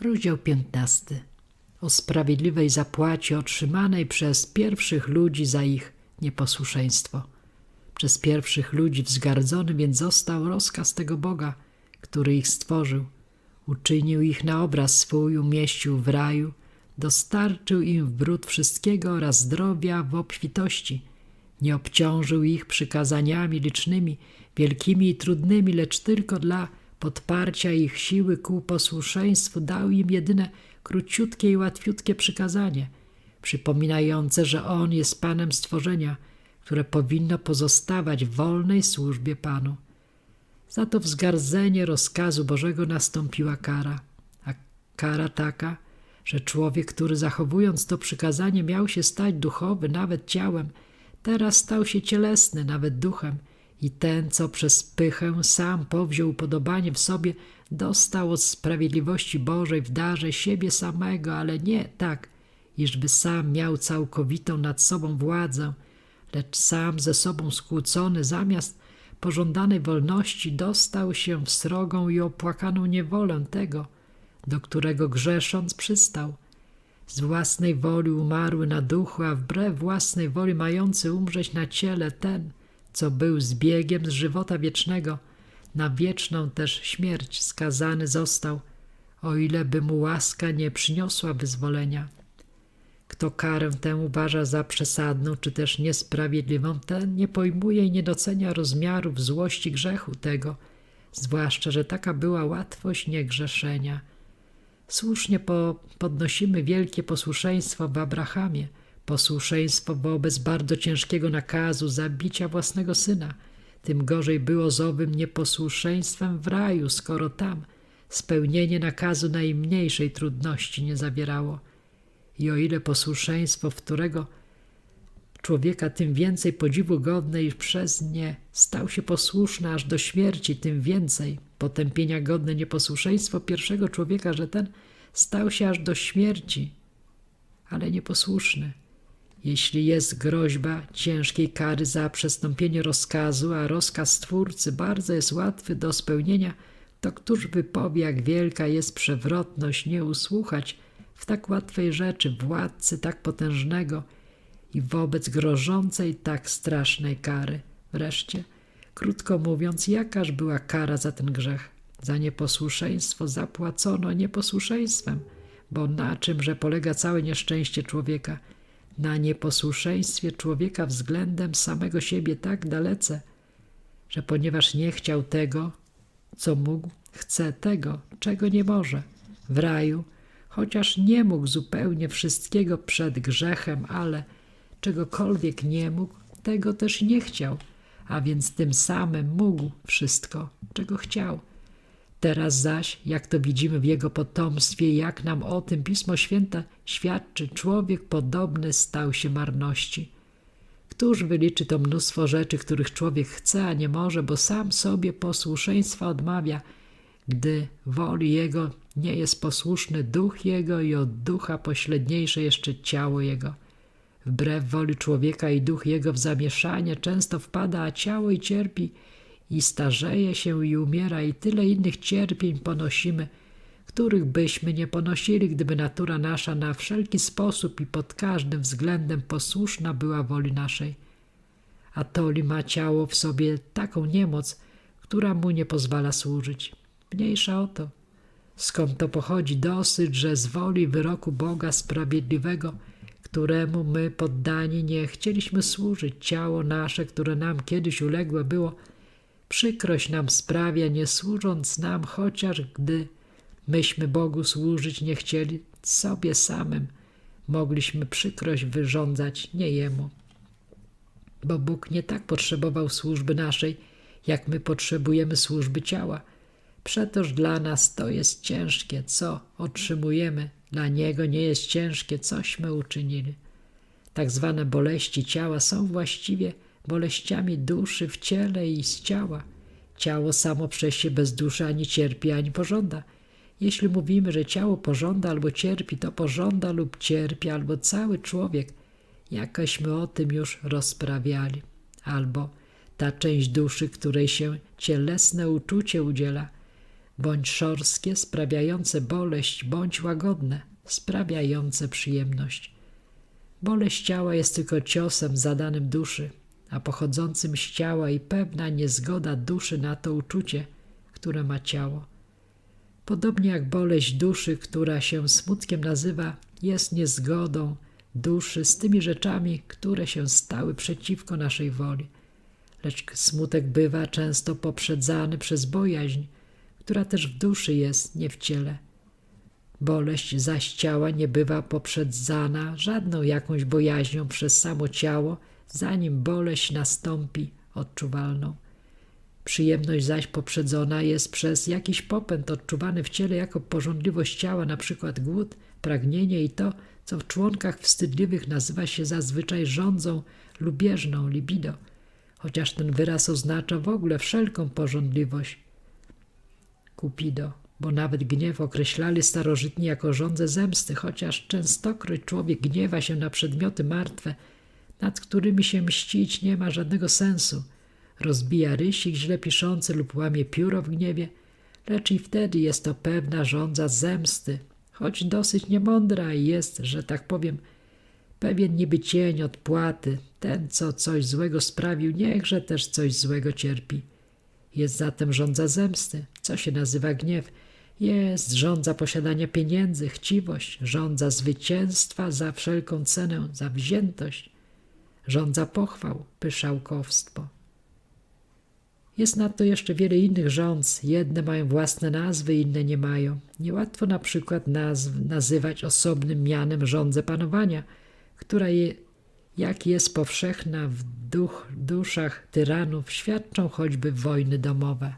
Rozdział 15. O sprawiedliwej zapłacie otrzymanej przez pierwszych ludzi za ich nieposłuszeństwo. Przez pierwszych ludzi wzgardzony więc został rozkaz tego Boga, który ich stworzył. Uczynił ich na obraz swój, umieścił w raju, dostarczył im w brud wszystkiego oraz zdrowia w obfitości. Nie obciążył ich przykazaniami licznymi, wielkimi i trudnymi, lecz tylko dla podparcia ich siły ku posłuszeństwu dał im jedyne króciutkie i łatwiutkie przykazanie, przypominające, że On jest Panem stworzenia, które powinno pozostawać w wolnej służbie Panu. Za to wzgardzenie rozkazu Bożego nastąpiła kara, a kara taka, że człowiek, który zachowując to przykazanie miał się stać duchowy, nawet ciałem, teraz stał się cielesny, nawet duchem – i ten, co przez pychę sam powziął upodobanie w sobie, dostał od sprawiedliwości Bożej w darze siebie samego, ale nie tak, iżby sam miał całkowitą nad sobą władzę, lecz sam ze sobą skłócony, zamiast pożądanej wolności, dostał się w srogą i opłakaną niewolę tego, do którego grzesząc przystał. Z własnej woli umarły na duchu, a wbrew własnej woli mający umrzeć na ciele ten – co był zbiegiem z żywota wiecznego, na wieczną też śmierć skazany został, o ile by mu łaska nie przyniosła wyzwolenia. Kto karę tę uważa za przesadną czy też niesprawiedliwą, ten nie pojmuje i nie docenia rozmiarów złości grzechu tego, zwłaszcza, że taka była łatwość niegrzeszenia. Słusznie po, podnosimy wielkie posłuszeństwo w Abrahamie – Posłuszeństwo wobec bardzo ciężkiego nakazu zabicia własnego syna. Tym gorzej było z owym nieposłuszeństwem w raju, skoro tam spełnienie nakazu najmniejszej trudności nie zawierało. I o ile posłuszeństwo, w którego człowieka tym więcej podziwu godne, iż przez nie stał się posłuszny aż do śmierci, tym więcej potępienia godne nieposłuszeństwo pierwszego człowieka, że ten stał się aż do śmierci, ale nieposłuszny. Jeśli jest groźba ciężkiej kary za przestąpienie rozkazu, a rozkaz Stwórcy bardzo jest łatwy do spełnienia, to któż wypowie, jak wielka jest przewrotność nie usłuchać w tak łatwej rzeczy władcy tak potężnego i wobec grożącej tak strasznej kary. Wreszcie, krótko mówiąc, jakaż była kara za ten grzech? Za nieposłuszeństwo zapłacono nieposłuszeństwem, bo na czymże polega całe nieszczęście człowieka – na nieposłuszeństwie człowieka względem samego siebie tak dalece, że ponieważ nie chciał tego, co mógł, chce tego, czego nie może. W raju, chociaż nie mógł zupełnie wszystkiego przed grzechem, ale czegokolwiek nie mógł, tego też nie chciał, a więc tym samym mógł wszystko, czego chciał. Teraz zaś, jak to widzimy w jego potomstwie, jak nam o tym Pismo Święte świadczy, człowiek podobny stał się marności. Któż wyliczy to mnóstwo rzeczy, których człowiek chce, a nie może, bo sam sobie posłuszeństwa odmawia, gdy woli jego nie jest posłuszny duch jego i od ducha pośredniejsze jeszcze ciało jego. Wbrew woli człowieka i duch jego w zamieszanie często wpada, a ciało i cierpi, i starzeje się i umiera i tyle innych cierpień ponosimy, których byśmy nie ponosili, gdyby natura nasza na wszelki sposób i pod każdym względem posłuszna była woli naszej. A Toli ma ciało w sobie taką niemoc, która mu nie pozwala służyć. Mniejsza o to. Skąd to pochodzi dosyć, że z woli wyroku Boga Sprawiedliwego, któremu my poddani nie chcieliśmy służyć, ciało nasze, które nam kiedyś uległe było, Przykrość nam sprawia, nie służąc nam, chociaż gdy myśmy Bogu służyć nie chcieli, sobie samym mogliśmy przykrość wyrządzać, nie Jemu. Bo Bóg nie tak potrzebował służby naszej, jak my potrzebujemy służby ciała. Przetoż dla nas to jest ciężkie, co otrzymujemy, dla Niego nie jest ciężkie, cośmy uczynili. Tak zwane boleści ciała są właściwie boleściami duszy w ciele i z ciała. Ciało samo przez się bez duszy ani cierpi, ani pożąda. Jeśli mówimy, że ciało pożąda albo cierpi, to pożąda lub cierpi, albo cały człowiek, jakośmy o tym już rozprawiali. Albo ta część duszy, której się cielesne uczucie udziela. bądź szorskie, sprawiające boleść, bądź łagodne, sprawiające przyjemność. Boleść ciała jest tylko ciosem zadanym duszy, a pochodzącym z ciała i pewna niezgoda duszy na to uczucie, które ma ciało. Podobnie jak boleść duszy, która się smutkiem nazywa, jest niezgodą duszy z tymi rzeczami, które się stały przeciwko naszej woli. Lecz smutek bywa często poprzedzany przez bojaźń, która też w duszy jest, nie w ciele. Boleść zaś ciała nie bywa poprzedzana żadną jakąś bojaźnią przez samo ciało, zanim boleść nastąpi odczuwalną. Przyjemność zaś poprzedzona jest przez jakiś popęd odczuwany w ciele jako porządliwość ciała, na przykład głód, pragnienie i to, co w członkach wstydliwych nazywa się zazwyczaj rządzą lubieżną libido, chociaż ten wyraz oznacza w ogóle wszelką porządliwość. Kupido, bo nawet gniew określali starożytni jako żądzę zemsty, chociaż częstokroć człowiek gniewa się na przedmioty martwe, nad którymi się mścić nie ma żadnego sensu. Rozbija rysik źle piszący lub łamie pióro w gniewie, lecz i wtedy jest to pewna żądza zemsty, choć dosyć niemądra i jest, że tak powiem, pewien niby cień odpłaty. Ten, co coś złego sprawił, niechże też coś złego cierpi. Jest zatem żądza zemsty, co się nazywa gniew. Jest żądza posiadania pieniędzy, chciwość, żądza zwycięstwa za wszelką cenę, zawziętość, żądza pochwał, pyszałkowstwo. Jest nadto jeszcze wiele innych rządz. Jedne mają własne nazwy, inne nie mają. Niełatwo na przykład nazw, nazywać osobnym mianem rządzę panowania, która je, jak jest powszechna w duch, duszach tyranów, świadczą choćby wojny domowe.